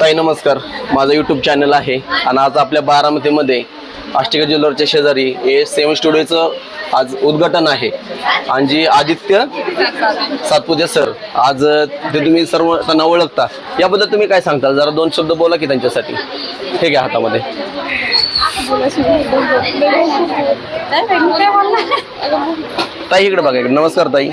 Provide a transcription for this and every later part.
ताई नमस्कार. माझं यूट्यूब चॅनल आहे आणि आज आपल्या बारामतीमध्ये आष्टिका ज्वेलरच्या शेजारी हे सेवन स्टुडिओचं आज उद्घाटन आहे. आणि जी आदित्य सातपुते सर आज ते तुम्ही सर्व त्यांना ओळखता. याबद्दल तुम्ही काय सांगताल? जरा दोन शब्द बोला की त्यांच्यासाठी. हे घ्या हातामध्ये. ताई इकडे बघा इकडे. नमस्कार ताई.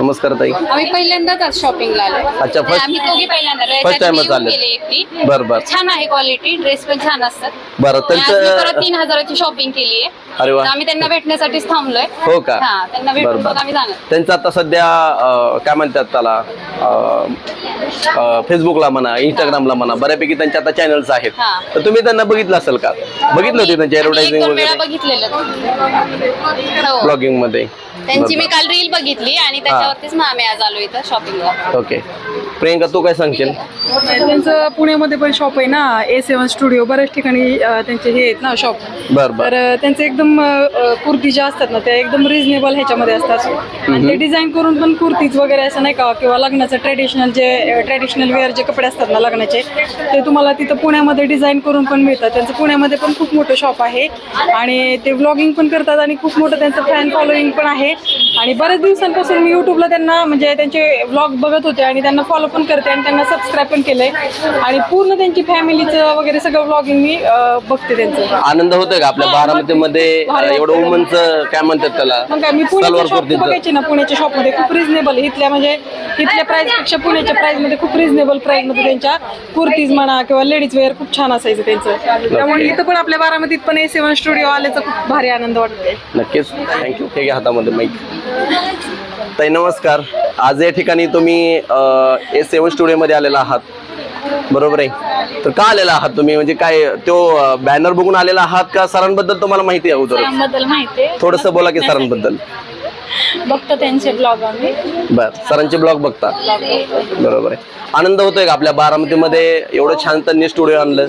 नमस्कार ताई. आम्ही पहिल्यांदाच आज शॉपिंगला आलो. अच्छा, first- आम्ही दोघी पहिल्यांदा आलो. first याच्यात time मी च येऊन आले. गेले एकटी. बरं बरं. छान आहे क्वालिटी ड्रेस पण छान असतात. बरं आणि आज मी परत त्यांचं तीन हजाराची शॉपिंग केली आहे अरे वा. आम्ही त्यांना भेटण्यासाठीच थांबलोय. हो का? हा त्यांना मग आम्ही जाणार. त्यांचं आता सध्या अं, काय म्हणतात त्याला अं, अं, फेसबुकला म्हणा इंस्टाग्रामला म्हणा बऱ्यापैकी त्यांचे आता चॅनल्स आहेत. हा. तर तुम्ही त्यांना बघितलं असेल का? बघितलं होते त्यांची आम्ही एक ऍडव्हर्टायझिंग दोन वेळा वगैरे? बघितलेलं. हो. ब्लॉगिंगमध्ये. त्यांची मी काल रील बघितली आणि त्याच्यावरतीच मग आम्ही आज आलो इथं शॉपिंगला ओके. प्रियंका तू काय सांगशील? त्यांचं पुण्यामध्ये पण शॉप आहे ना ए सेवन स्टुडिओ बऱ्याच ठिकाणी अं, त्यांचे हे आहेत ना शॉप बर बर. तर अं, त्यांचे एकदम कुर्ती ज्या असतात ना त्या एकदम रिझनेबल ह्याच्यामध्ये असतात. आणि ते डिझाईन करून पण कुर्तीज वगैरे असं नाही का किंवा लग्नाचं ट्रेडिशनल जे ट्रेडिशनल वेअर जे कपडे असतात ना लग्नाचे ते तुम्हाला तिथं पुण्यामध्ये डिझाईन करून पण मिळतात. त्यांचं पुण्यामध्ये पण खूप मोठं शॉप आहे. आणि ते व्लॉगिंग पण करतात आणि खूप मोठं त्यांचं फॅन फॉलोईंग पण आहे. आणि बऱ्याच दिवसांपासून मी युट्यूबला त्यांना म्हणजे त्यांचे व्लॉग बघत होते आणि त्यांना फॉलो पण करते आणि त्यांना सबस्क्राईब पण केलंय. आणि पूर्ण त्यांची फॅमिलीचं वगैरे सगळं व्लॉगिंग मी बघते त्यांचं. आनंद होतोय का आपल्या बारामतीमध्ये एवढं. वुमनचं काय म्हणतात त्याला? मग काय मी सलवार पुण्याच्या शॉप कुर्तीचं बघायचे ना पुण्याच्या शॉपमध्ये खूप रिझनेबल इथल्या म्हणजे इथल्या प्राइसपेक्षा पुण्याच्या प्राइसमध्ये खूप रिझनेबल प्राइसमध्ये त्यांच्या कुर्तीज म्हणा किंवा लेडीज वेअर खूप छान असायचं त्यांचं. त्यामुळे इथं पण आपल्या बारामतीत पण ए सेवन स्टुडिओ आल्याचा खूप भारी आनंद वाटतोय. नक्कीच. थँक्यू हे घ्या हातामध्ये माईक ताई नमस्कार. आज या ठिकाणी तुम्ही ए सेवन स्टुडिओमध्ये आलेला आहात. बरोबर आहे. तर का आलेला आहात तुम्ही? म्हणजे काय तो बॅनर बघून आलेला आहात का? सरांबद्दल तुम्हाला माहिती आहे अगोदरबद्दल माहिती आहे. थोडस बोला की सरांबद्दल. बघतो त्यांचे ब्लॉग आम्ही. बर सरांचे ब्लॉग बघता? बरोबर आहे. आनंद होतोय का आपल्या बारामतीमध्ये? एवढं छान त्यांनी स्टुडिओ आणलं.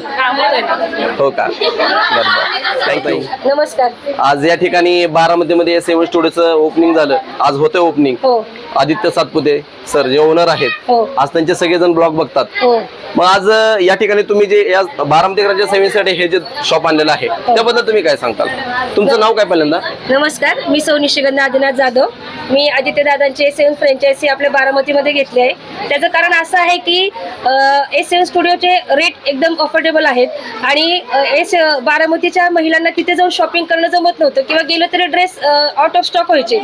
हो का? बरोबर थँक्यू नमस्कार. आज या ठिकाणी बारामतीमध्ये सेवन स्टुडिओचं ओपनिंग झालं. आज होतं ओपनिंग हो. आदित्य सातपुते सर जे ओनर आहेत हो. आज त्यांचे सगळेजण ब्लॉग बघतात. हो. मग आज या ठिकाणी तुम्ही जे या बारामतीकरांच्या सेवेसाठी हे जे शॉप आणलेलं आहे त्याबद्दल तुम्ही काय सांगताल? तुमचं नाव काय पहिल्यांदा? नमस्कार मी सौ निशिगंध आदिनाथ जाधव. मी आदित्य दादांचे एस एन आपल्या बारामतीमध्ये घेतली आहे. त्याचं कारण असं आहे की एस एन स्टुडिओचे रेट एकदम अफोर्डेबल आहेत. आणि एस बारामतीच्या महिलांना तिथे जाऊन शॉपिंग करणं जमत नव्हतं. किंवा गेलं तरी ड्रेस आउट ऑफ स्टॉक व्हायचे.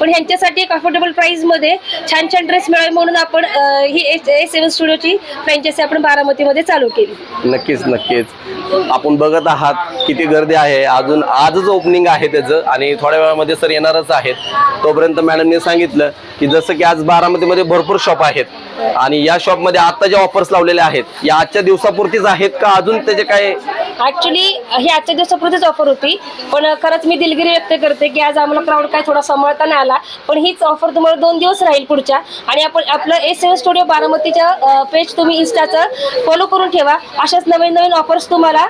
पण ह्यांच्यासाठी एक अफोर्डेबल प्राईजमध्ये छान छान ड्रेस मिळावे म्हणून आपण ही एस एन स्टुडिओची फ्रँचायसी आपण बारामतीमध्ये चालू केली. नक्कीच नक्कीच. आपण बघत आहात किती गर्दी आहे. अजून आजच ओपनिंग आहे त्याचं आणि थोड्या वेळामध्ये सर येणारच आहेत. तोपर्यंत मॅडमने सांगितलं की जसं की आज बारामतीमध्ये भरपूर शॉप आहेत. आणि या शॉपमध्ये आता ज्या ऑफर्स लावलेल्या आहेत या आजच्या दिवसापुरतीच आहेत का अजून त्याचे काय? ऍक्च्युली ही आजच्या दिवसापुरतीच ऑफर होती. पण खरंच मी दिलगिरी व्यक्त करते की आज आम्हाला क्राऊड काय थोडा सांभाळता नाही आला. पण हीच ऑफर तुम्हाला दोन दिवस राहील पुढच्या. आणि आपण आपलं एस एन स्टुडिओ बारामतीच्या पेज तुम्ही इन्स्टाचं फॉलो करून ठेवा. अशाच नवीन नवीन ऑफर्स तुम्हाला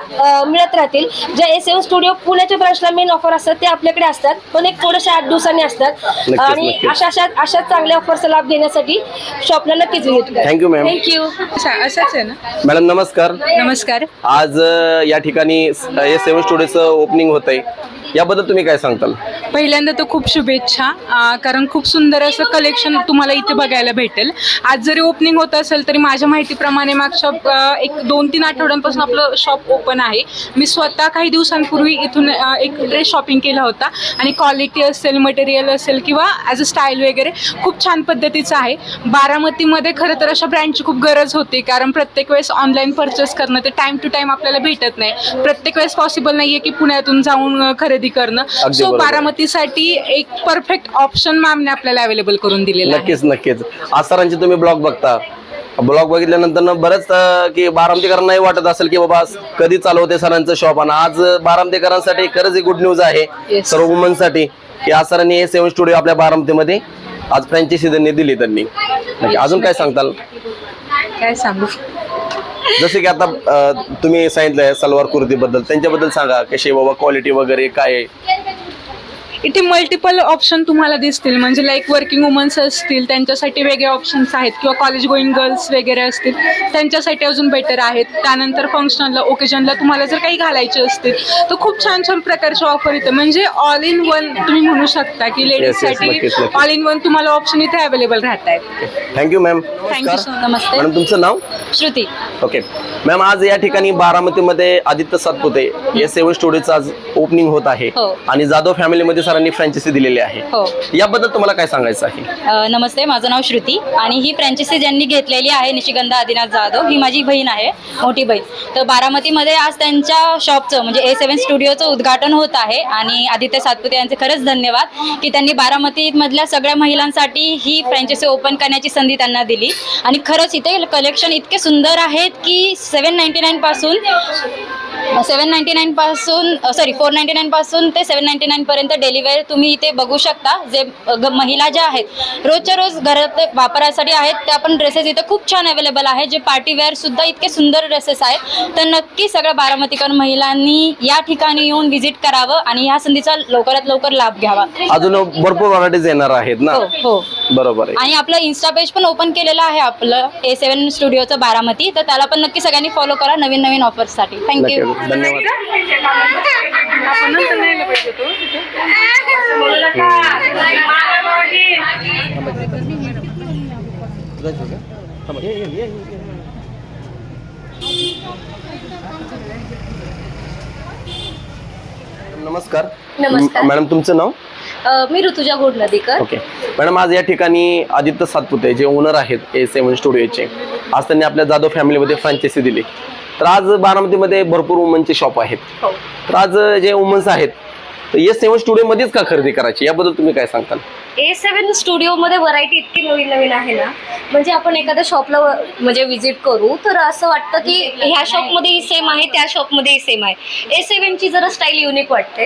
मिळत राहतील. ज्या एस एन स्टुडिओ पुण्याच्या ब्रांचला मेन ऑफर असतात ते आपल्याकडे असतात. पण एक थोडेसे आठ दिवसांनी असतात. आणि. अशा अशा अशाच चांगल्या ऑफरचा लाभ घेण्यासाठी शॉपला नक्कीच थँक्यू मॅम थँक्यू आहे ना? मॅडम नमस्कार. नमस्कार. आज अ, या ठिकाणी सेवन स्टुडिओचं ओपनिंग होत आहे याबद्दल तुम्ही काय सांगताल? पहिल्यांदा तर खूप शुभेच्छा. अं, कारण खूप सुंदर असं कलेक्शन तुम्हाला इथे बघायला भेटेल. आज जरी ओपनिंग होत असेल तरी माझ्या माहितीप्रमाणे मागच्या अं, एक दोन तीन आठवड्यांपासून आपलं शॉप ओपन आहे. मी स्वतः काही दिवसांपूर्वी इथून अं, एक ड्रेस शॉपिंग केला होता. आणि क्वालिटी असेल मटेरियल असेल किंवा ॲज अ स्टाईल वगैरे खूप छान पद्धतीचं आहे. बारामतीमध्ये खरं तर अशा ब्रँडची खूप गरज होती. कारण प्रत्येक वेळेस ऑनलाईन परचेस करणं ते टाईम टू टाईम आपल्याला भेटत नाही. प्रत्येक वेळेस पॉसिबल नाही आहे की पुण्यातून जाऊन अं, खरेदी खरेदी करणं. अगदी सो बरोबर. बारामतीसाठी एक परफेक्ट ऑप्शन मॅमने आपल्याला अवेलेबल करून दिलेला आहे. नक्कीच नक्कीच. आज सरांचे तुम्ही ब्लॉग बघता. ब्लॉग बघितल्यानंतर ना बरंच अं, की बारामतीकरांनाही वाटत असेल की बाबा कधी चालू होते सरांचं शॉप आणि आज बारामतीकरांसाठी खरंच गुड न्यूज आहे Yes. सर्व वुमनसाठी की आज सरांनी हे सेवन स्टुडिओ आपल्या बारामतीमध्ये आज फ्रँचायसी त्यांनी दिली त्यांनी. नक्की. अजून काय सांगताल? काय सांगू? जसे की आता अं, तुम्ही सांगितलंय सलवार कुर्ती बद्दल त्यांच्याबद्दल सांगा कशी आहे बाबा क्वालिटी वगैरे काय आहे? इथे मल्टिपल ऑप्शन तुम्हाला दिसतील. म्हणजे लाईक वर्किंग वुमन्स असतील त्यांच्यासाठी वेगळे ऑप्शन्स आहेत. किंवा कॉलेज गोईंग गर्ल्स वगैरे असतील त्यांच्यासाठी अजून बेटर आहेत. त्यानंतर फंक्शनला ओकेजनला तुम्हाला जर काही घालायचे असतील तर खूप छान छान प्रकारचे ऑफर इथे. म्हणजे ऑल इन वन तुम्ही म्हणू शकता की लेडीजसाठी नक्कीच, नक्कीच. ऑल इन वन तुम्हाला ऑप्शन इथे अवेलेबल राहत आहेत thank you ma'am thank you so नमस्ते. तुमचं नाव? श्रुती. ओके मॅम आज या ठिकाणी बारामतीमध्ये आदित्य सातपुते या सेवन स्टुडिओचं आज ओपनिंग होत आहे हो. आणि जाधव फॅमिलीमध्ये सरांनी फ्रँचायसी दिलेली आहे. हो. याबद्दल तुम्हाला काय सांगायचं आहे? अ, नमस्ते माझं नाव श्रुती आणि ही फ्रँचायसी ज्यांनी घेतलेली आहे निशिगंधा आदिनाथ जाधव ही माझी बहीण आहे मोठी बहीण. तर बारामतीमध्ये आज त्यांच्या शॉपचं म्हणजे ए सेवन स्टुडिओचं उद्घाटन होत आहे आणि आदित्य सातपुते यांचे खरंच धन्यवाद की त्यांनी बारामतीमधल्या सगळ्या महिलांसाठी ही फ्रँचायसी ओपन करण्याची संधी त्यांना दिली. आणि खरंच इथे कलेक्शन इतके सुंदर आहेत की सेवन नाईन्टी नाईनपासून सेवन नाईन्टी नाईन पासून सॉरी फोर नाईन्टी नाईन पासून ते सेवन नाईन्टी नाईन पर्यंत डेलिव्हरी तुम्ही इथे बघू शकता. जे महिला ज्या आहेत रोजच्या रोज घरात वापरासाठी आहेत त्या पण ड्रेसेस इथे खूप छान अवेलेबल आहेत जे पार्टी वेअर सुद्धा इतके सुंदर ड्रेसेस आहेत. तर नक्की सगळ्या बारामतीकर महिलांनी या ठिकाणी येऊन व्हिजिट करावं आणि या संधीचा लवकरात लवकर लाभ घ्यावा. अजून भरपूर व्हरायटीज येणार आहेत ना? हो हो. बरोबर आणि आपलं इन्स्टा पेज पण ओपन केलेलं आहे आपलं ए सेवन स्टुडिओचं बारामती. तर त्याला पण नक्की सगळ्यांनी फॉलो करा नवीन नवीन ऑफर्ससाठी थँक्यू धन्यवाद. नमस्कार. नमस्कार. मॅडम तुमचं नाव? अ, मी ऋतुजा गोडनदीकर ओके. मॅडम आज या ठिकाणी आदित्य सातपुते जे ओनर आहेत ए सेवन स्टुडिओचे आज त्यांनी आपल्या जाधव फॅमिलीमध्ये फ्रँचायसी दिली. तर आज बारामतीमध्ये भरपूर वुमनचे शॉप आहेत. हो. तर आज जे वुमन्स आहेत तर ए सेवन स्टुडिओमध्येच का खरेदी करायची? याबद्दल तुम्ही काय सांगताल? ए सेवन स्टुडिओमध्ये व्हरायटी इतकी नवीन नवीन आहे ना. म्हणजे आपण एखाद्या शॉपला म्हणजे व्हिजिट करू तर असं वाटतं की ह्या शॉपमध्येही सेम आहे त्या शॉपमध्येही सेम आहे. ए सेवनची जरा स्टाईल युनिक वाटते.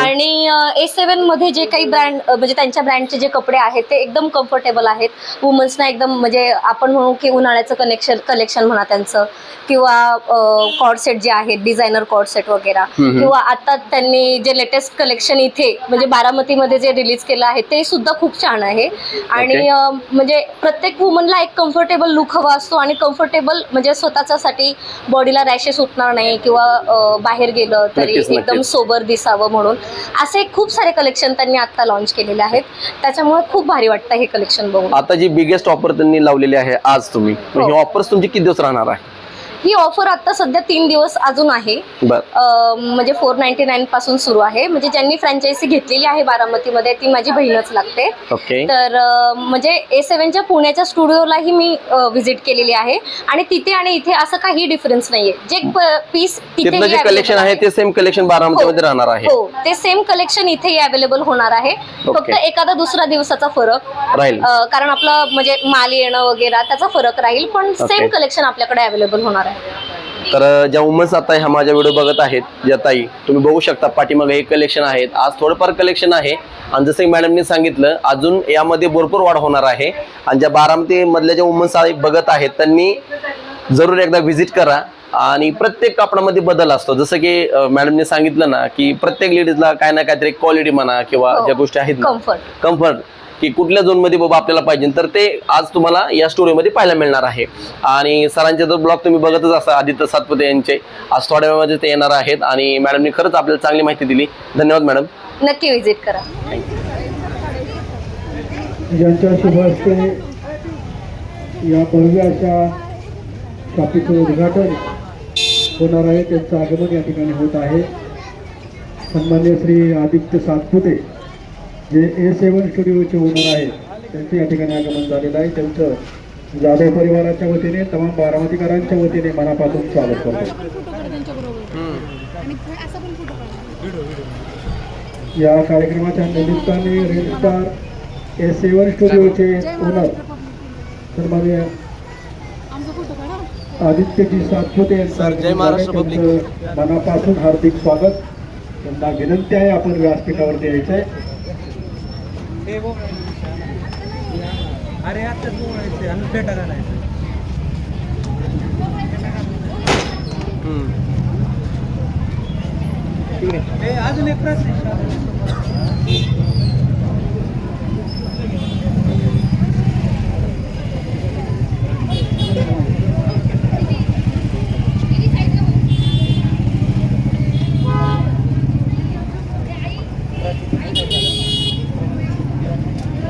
आणि ए सेवनमध्ये जे काही ब्रँड म्हणजे त्यांच्या ब्रँडचे जे कपडे आहेत ते एकदम कम्फर्टेबल आहेत. वुमन्सना एकदम म्हणजे आपण म्हणू की उन्हाळ्याचं कनेक्शन कलेक्शन म्हणा त्यांचं. किंवा कॉर्ड सेट जे आहेत डिझायनर कॉर्ड सेट वगैरे. किंवा आता त्यांनी जे लेटेस्ट कलेक्शन इथे म्हणजे बारामतीमध्ये जे रिलीज केलं आहे ते सुद्धा खूप छान आहे. आणि म्हणजे प्रत्येक वुमनला एक कम्फर्टेबल लुक हवा असतो आणि कम्फर्टेबल म्हणजे स्वतःच्यासाठी बॉडीला रॅशेस उठणार नाही किंवा बाहेर गेलं तरी एकदम. सोबर दिसावं म्हणून. असे खूप सारे कलेक्शन त्यांनी आता लॉन्च केलेले आहेत. त्याच्यामुळे खूप भारी वाटतं हे कलेक्शन बघून. आता जी बिगेस्ट ऑफर त्यांनी लावलेली आहे आज तुम्ही हो. ही ऑफर्स तुमची किती दिवस राहणार आहे? ही ऑफर आता सध्या तीन दिवस अजून आहे. अं, म्हणजे फोर नाईन्टी नाईन पासून सुरू आहे. म्हणजे ज्यांनी फ्रँचायझी घेतलेली आहे बारामतीमध्ये ती माझी बहीणच लागते. ओके. तर अं, म्हणजे ए सेवनच्या पुण्याच्या स्टुडिओलाही मी व्हिजिट केलेली आहे. आणि तिथे आणि इथे असं काही डिफरन्स नाहीये. जे पीस तिथलं जे कलेक्शन आहे ते सेम कलेक्शन बारामतीमध्ये राहणार आहे. हो. ते सेम कलेक्शन इथेही अवेलेबल होणार आहे. फक्त एखादा दुसरा दिवसाचा फरक. राहील. अं, कारण आपलं म्हणजे माल येणं वगैरे त्याचा फरक राहील. पण सेम. कलेक्शन आपल्याकडे अवेलेबल होणार आहे. तर ज्या वुमन्स आता ह्या माझ्या व्हिडिओ बघत आहेत ज्या ताई तुम्ही बघू शकता पाठीमागे एक कलेक्शन आहेत. आज थोडंफार कलेक्शन आहे. आणि जसं की मॅडमनी सांगितलं अजून यामध्ये भरपूर वाढ होणार आहे. आणि ज्या बारामती मधल्या ज्या वुमन्स बघत आहेत त्यांनी जरूर एकदा व्हिजिट करा. आणि प्रत्येक कापडामध्ये बदल असतो. जसं की मॅडमने सांगितलं ना की प्रत्येक लेडीजला काय ना काहीतरी क्वालिटी म्हणा किंवा हो. ज्या गोष्टी आहेत ना कम्फर्ट कम्फर्ट की कुठल्या झोनमध्ये बाबा आपल्याला पाहिजे. तर ते आज तुम्हाला या स्टोरीमध्ये पाहायला मिळणार आहे. आणि सरांचे जो ब्लॉग तुम्ही बघतच असा आदित्य सातपुते यांचे. आज थोड्या वेळामध्ये ते येणार आहेत आणि मॅडमनी खरंच आपल्याला चांगली माहिती दिली. धन्यवाद मॅडम नक्की व्हिजिट करा. ज्यांच्या शुभ हस्ते या भव्य अशा शॉपीचं उद्घाटन होणार आहे त्यांचं आगमन या ठिकाणी होत आहे. सन्मान्य श्री आदित्य सातपुते. जे ए सेवन स्टुडिओचे ओनर आहेत त्यांचं या ठिकाणी आगमन झालेलं आहे. त्यांचं जाधव परिवाराच्या वतीने तमाम बारामतीकरांच्या वतीने मनापासून स्वागत करतो. या कार्यक्रमाच्या निमित्ताने रेड स्टार ए सेवन स्टुडिओचे ओनर सन्मान्य आदित्यजी सातपुते यांचं सर, जय महाराष्ट्र पब्लिक. त्यांचं मनापासून हार्दिक स्वागत. त्यांना विनंती आहे आपण व्यासपीठावरती यायचं आहे अरे आता तू आणि भेटा घालायचं. अजून एक प्रश्न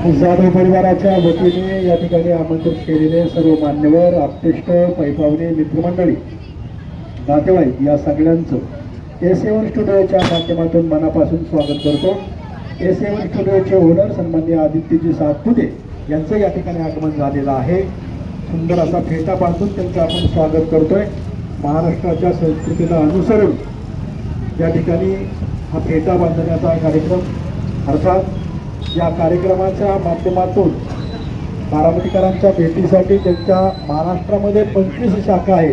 जाधव परिवाराच्या वतीने या ठिकाणी आमंत्रित केलेले सर्व मान्यवर आप्तेष्ट पैपावणे मित्रमंडळी नातेवाईक या सगळ्यांचं एस एवन स्टुडिओच्या माध्यमातून मनापासून स्वागत करतो. एस एवन स्टुडिओचे ओनर सन्मान्य आदित्यजी सातपुते यांचं या ठिकाणी आगमन झालेलं आहे. सुंदर असा फेटा बांधून त्यांचं आपण स्वागत करतोय. महाराष्ट्राच्या संस्कृतीला अनुसरून या ठिकाणी हा फेटा बांधण्याचा कार्यक्रम अर्थात या कार्यक्रमाच्या माध्यमातून बारामतीकरांच्या भेटीसाठी त्यांच्या महाराष्ट्रामध्ये पंचवीस शाखा आहे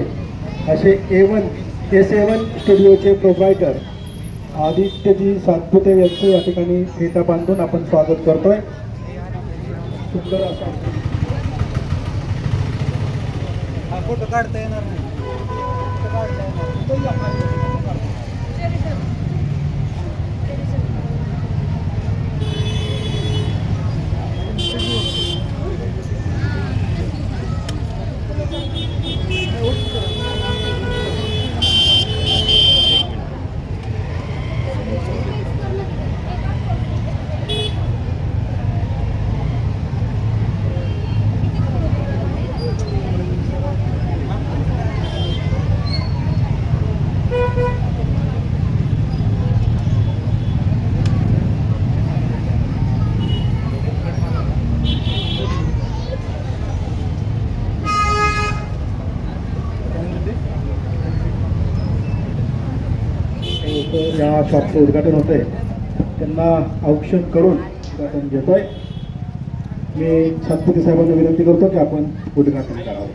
असे ए वन ए सेवन स्टुडिओचे प्रोप्रायटर आदित्यजी सातपुते यांचं या ठिकाणी फेटा बांधून आपण स्वागत करतोय. सुंदर असा फोटो काढता येणार नाही. फोटो या शॉपचं उद्घाटन होत आहे त्यांना औक्षण करून उद्घाटन आहे मी छत्रपती साहेबांना विनंती करतो की आपण उद्घाटन करावं.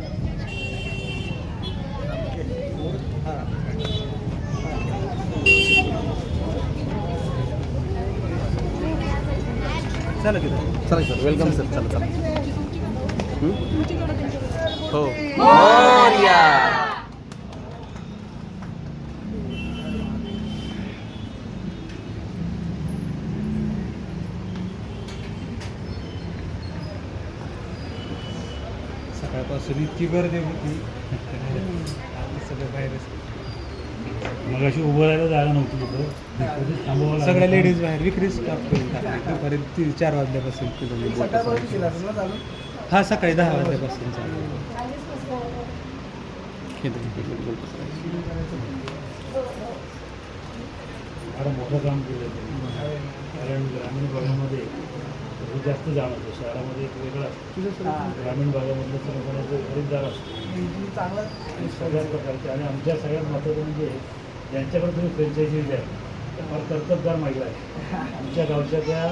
चला तिथं चला सर वेलकम सर चला चला. हो? हो सकाळपासून इतकी गर्दी होती. आता सगळं बाहेरच मग अशी उभं राहायला जागा नव्हती तिथं. कधीच थांबावं लागलं. सगळ्या लेडीज बाहेर विक्री स्टॉप करून टाकली दुपारी ती चार वाजल्यापासून तिथं हा सकाळी दहा वाजल्यापासून चालू. फार मोठं काम केलं. त्यांनी. कारण ग्रामीण भागामध्ये हे जास्त जाण होतं शहरामध्ये एक वेगळं असतं. ग्रामीण भागामधलं सर्वजणांचं खरीददार असतो. आणि सगळ्या प्रकारचे. आणि आमच्या सगळ्यात महत्त्वाचं म्हणजे ज्यांच्याकडे तुम्ही फ्रँचायझी द्या त्या फार कर्तबगार महिला आहेत. आमच्या गावच्या त्या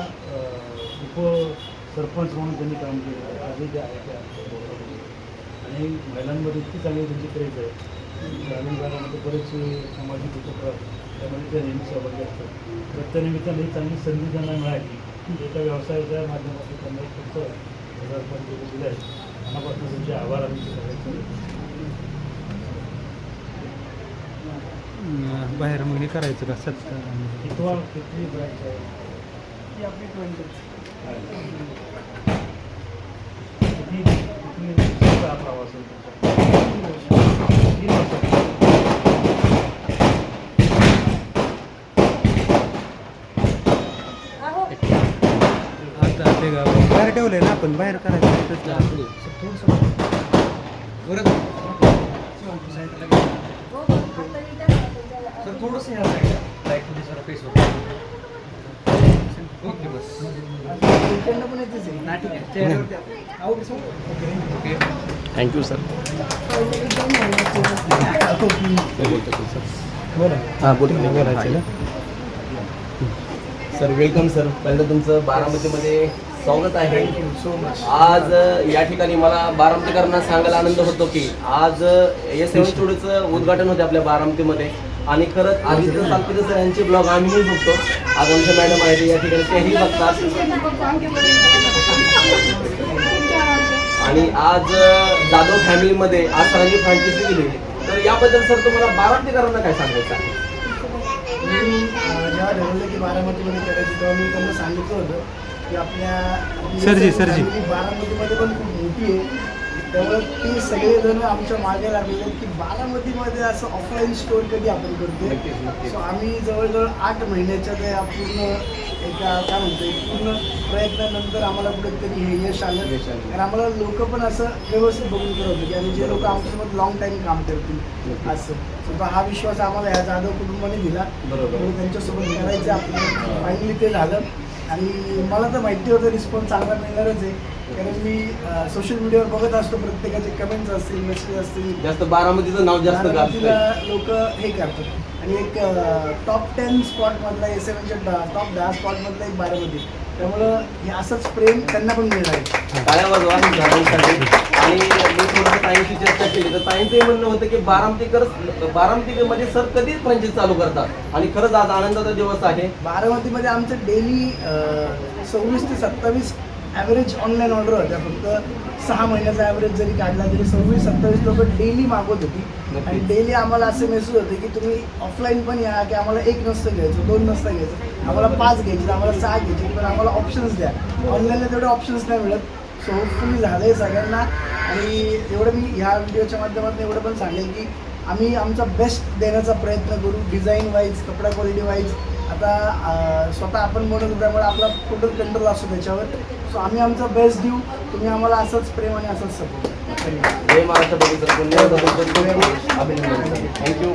उपसरपंच म्हणून त्यांनी काम केलं आधी ज्या आहेत. त्या. आणि महिलांमध्ये इतकी चांगली त्यांची क्रेज आहे. ग्रामीण भागामध्ये बरेचसे सामाजिक उपक्रम त्यामध्ये त्या नेहमी सहभागी असतात. तर त्या निमित्ताने ही चांगली संधी त्यांना मिळाली. एका व्यवसायाच्या माध्यमातून त्यांना एक पुढचं पदार्पण केलं दिलं आहे मनापासून त्यांचे आभार आम्ही सगळ्यांचे बाहेर मग हे करायचं का सत्ता कितवा कितवी ब्रँच आहे किती किती वर्षाचा हा प्रवास आहे तुमचा? तीन वर्षाचा. ते गाव बाहेर ठेवलंय ना आपण बाहेर करायचं थँक्यू सर बोला. हां बोल. बोलायचं ना? सर वेलकम सर पहिल्यांदा तुमचं बारामतीमध्ये स्वागत आहे. आज या ठिकाणी मला बारामतीकरांना सांगायला आनंद होतो की आज एस एम स्टुडिओचं उद्घाटन होते आपल्या बारामतीमध्ये. आणि खरंच आदित्य सालपेते सर यांचे ब्लॉग आम्हीही बघतो. आज आमच्या मॅडम आहेत या ठिकाणी तेही बघतात. आणि आज जाधव फॅमिलीमध्ये आज सरांची फ्रँचायझी दिली तर याबद्दल सर तुम्हाला बारामतीकरांना काय सांगायचं आहे? मी जेव्हा ठरवलं की बारामतीमध्ये करायचं तेव्हा मी त्यांना सांगितलं होतं. की आपल्या आपली सरजी, सरजी. बारामतीमध्ये पण खूप मोठी आहे. त्यामुळे ते सगळेजण आमच्या मागे लागलेले आहेत की बारामतीमध्ये असं ऑफलाईन स्टोअर कधी आपण करतोय? सो आम्ही जवळजवळ आठ महिन्याच्या त्या पूर्ण एका काय म्हणतो पूर्ण प्रयत्नानंतर आम्हाला कुठेतरी हे यश आलं. कारण आम्हाला लोक पण असं व्यवस्थित बघून करत होते की आणि जे लोक आमच्यासोबत लॉंग टाईम काम करतील. असं. तो हा विश्वास आम्हाला ह्या जाधव कुटुंबाने दिला. बरोबर. त्यांच्यासोबत करायचं आपलं फायनली ते झालं. आणि मला तर माहिती होतं रिस्पॉन्स चांगला मिळणारच आहे. कारण मी सोशल मीडियावर बघत असतो प्रत्येकाचे कमेंट्स असतील मेसेज असतील. जास्त बारामतीचं नाव जास्त बारामतीला लोक हे करतात. आणि एक टॉप टेन स्पॉटमधला एस एमच्या टॉप दहा स्पॉटमधला एक बारामती. त्यामुळं हे असंच प्रेम त्यांना पण मिळणार आहे. टाळ्या वाजवा सरांसाठी आणि मी थोडंसं ताईंशी चर्चा केली. तर ताईंचं हे म्हणणं होतं की बारामतीकर बारामतीमध्ये सर कधी फ्रँचाईज चालू करतात? आणि खरंच आज आनंदाचा दिवस आहे. बारामतीमध्ये आमचं डेली सव्वीस ते सत्तावीस ॲव्हरेज ऑनलाईन ऑर्डर होत्या. फक्त सहा महिन्याचा ॲव्हरेज जरी काढला तरी सव्वीस सत्तावीस लोक डेली मागवत होती. आणि डेली आम्हाला असे मेसेज होते की तुम्ही ऑफलाईन पण या की आम्हाला एक नसतं घ्यायचं दोन नसतं घ्यायचं. आम्हाला पाच घ्यायचे आम्हाला सहा घ्यायचे पण आम्हाला ऑप्शन्स द्या. ऑनलाईनला तेवढे ऑप्शन्स नाही मिळत. सो होपफुली झालं आहे सगळ्यांना. आणि एवढं मी ह्या व्हिडिओच्या माध्यमातून एवढं पण सांगेल की आम्ही आमचा बेस्ट देण्याचा प्रयत्न करू डिझाईन वाईज कपडा क्वालिटी वाईज आता स्वतः आपण बनवतो त्यामुळे आपला टोटल कंट्रोल असतो त्याच्यावर. सो आम्ही आमचा बेस्ट देऊ. तुम्ही आम्हाला असंच प्रेम आणि असंच सपोर्ट धन्यवाद जय महाराष्ट्र. अभिनंदन. थँक्यू